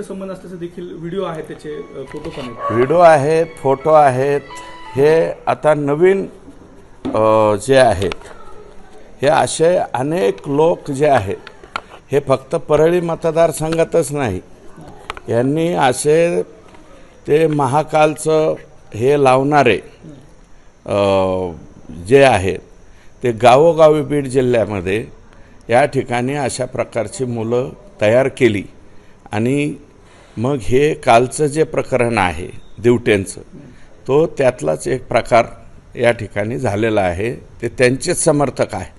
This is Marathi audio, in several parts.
घनिष्ठ संबंध असल्याचे देखील व्हिडिओ आहेत त्याचे फोटो पण आहेत. व्हिडिओ आहेत फोटो आहेत. हे आता नवीन जे आहेत हे असे अनेक लोक जे आहेत हे फक्त परळी मतदारसंघातच नाही. यांनी असे ते महाकालचं हे लावणारे जे आहेत ते गावोगावी बीड जिल्ह्यामध्ये या ठिकाणी अशा प्रकारची मुलं तयार केली आणि मग हे कालचं जे प्रकरण आहे दिवट्यांचं तो त्यातलाच एक प्रकार या ठिकाणी झालेला आहे. ते त्यांचेच समर्थक आहे.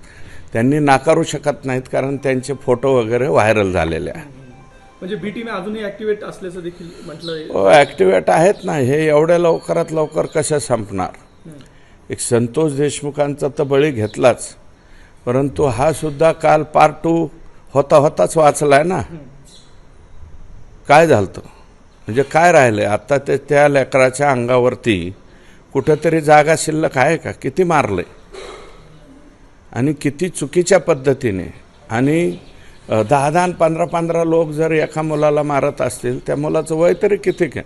त्यांनी नाकारू शकत नाहीत कारण त्यांचे फोटो वगैरे व्हायरल झालेले आहे. म्हणजे बी टीम अजूनही ऍक्टिव्हेट असल्याचं देखील म्हटलं हो ॲक्टिवेट आहेत ना. हे एवढ्या लवकरात लवकर कसं संपणार? एक संतोष देशमुखांचा तर बळी घेतलाच. परंतु हा सुद्धा काल पार्ट टू होता होताच वाचलाय ना. काय झालं म्हणजे काय राहिलंय? आता ते त्या लेकराच्या अंगावरती कुठंतरी जागा शिल्लक आहे का? किती मारलं आणि किती चुकीच्या पद्धतीने? आणि दहा दहा पंधरा पंधरा लोक जर एका मुलाला मारत असतील त्या मुलाचं वय तरी किती काय?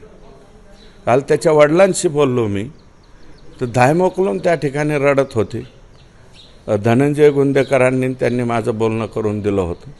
काल त्याच्या वडिलांशी बोललो मी. तर धाय मोकलून त्या ठिकाणी रडत होती. धनंजय गुंदेकरांनी त्यांनी माझं बोलणं करून दिलं होतं.